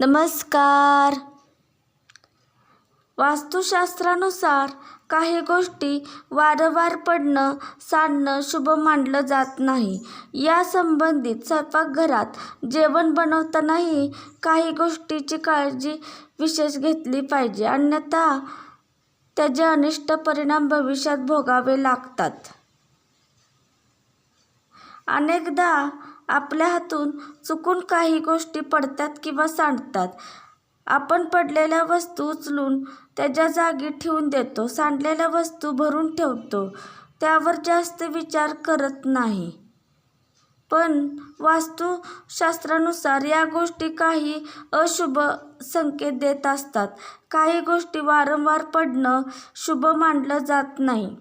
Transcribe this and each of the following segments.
नमस्कार. वास्तुशास्त्रानुसार काही गोष्टी वारंवार पडणं सांडणं शुभ मानलं जात नाही. या संबंधित स्वयंपाकघरात जेवण बनवतानाही काही गोष्टीची काळजी विशेष घेतली पाहिजे. अन्यथा त्याचे अनिष्ट परिणाम भविष्यात भोगावे लागतात. अनेकदा आपल्या हातून चुकून काही गोष्टी पडतात किंवा सांडतात. आपण पडलेल्या वस्तू उचलून त्याच्या जागी ठेवून देतो. सांडलेल्या वस्तू भरून ठेवतो. त्यावर जास्त विचार करत नाही. पण वास्तुशास्त्रानुसार या गोष्टी काही अशुभ संकेत देत असतात. काही गोष्टी वारंवार पडणं शुभ मानलं जात नाही.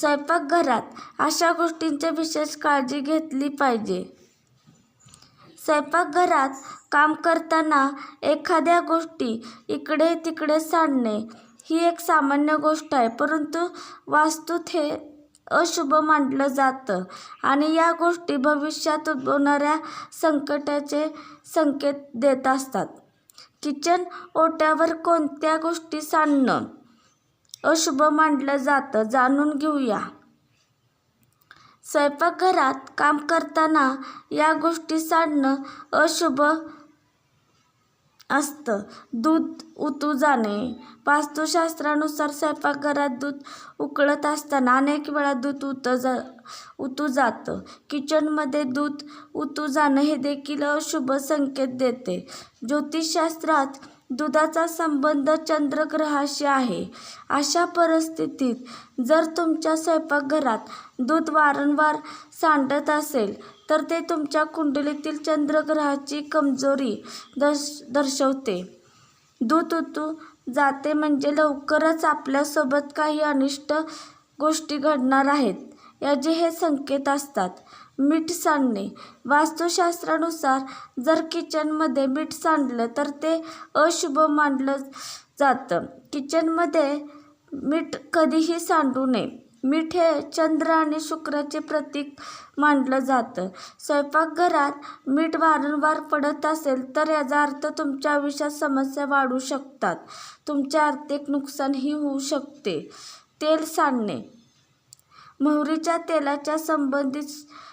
स्वयंपाकघरात अशा गोष्टींची विशेष काळजी घेतली पाहिजे. स्वयंपाकघरात काम करताना एखाद्या गोष्टी इकडे तिकडे सांडणे ही एक सामान्य गोष्ट आहे परंतु वास्तूत हे अशुभ मानलं जातं आणि या गोष्टी भविष्यात उद्भवणाऱ्या संकटाचे संकेत देत असतात. किचन ओट्यावर कोणत्या गोष्टी सांडणं? अशुभ मानलं जातं जाणून घेऊया. स्वयंपाकघरात काम करताना या गोष्टी सांडणं अशुभ असतं. दूध उतू जाणे. वास्तुशास्त्रानुसार स्वयंपाकघरात दूध उकळत असताना अनेक वेळा दूध उत जा उतू जातं. किचनमध्ये दूध उतू जाणं हे देखील अशुभ संकेत देते. ज्योतिषशास्त्रात दुधाचा संबंध चंद्रग्रहाशी आहे. अशा परिस्थितीत जर तुमच्या स्वयंपाकघरात दूध वारंवार सांडत असेल तर ते तुमच्या कुंडलीतील चंद्रग्रहाची कमजोरी दर्श दर्शवते. दूध उतू जाते म्हणजे लवकरच आपल्यासोबत काही अनिष्ट गोष्टी घडणार आहेत. याचे हे संकेत असतात. मीठ सांडणे. वास्तुशास्त्रानुसार जर किचनमध्ये मीठ सांडलं तर ते अशुभ मानलं जातं. किचनमध्ये मीठ कधीही सांडू नये. मीठ हे चंद्र आणि शुक्राचे प्रतीक मानलं जातं. स्वयंपाकघरात मीठ वारंवार पडत असेल तर याचा अर्थ तुमच्या आयुष्यात समस्या वाढू शकतात. तुमचे आर्थिक नुकसानही होऊ शकते. तेल सांडणे. मोहरीच्या तेलाच्या संबंधित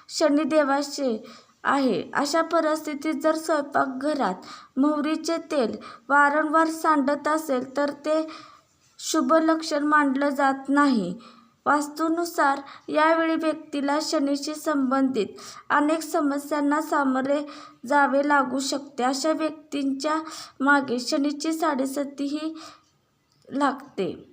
शनिदेवाचे आहे. अशा परिस्थितीत जर स्वयंपाकघरात मोहरीचे तेल वारंवार सांडत असेल तर ते शुभ लक्षण मानलं जात नाही. वास्तूनुसार यावेळी व्यक्तीला शनीशी संबंधित अनेक समस्यांना सामोरे जावे लागू शकते. अशा व्यक्तींच्या मागे शनीची साडेसतीही लागते.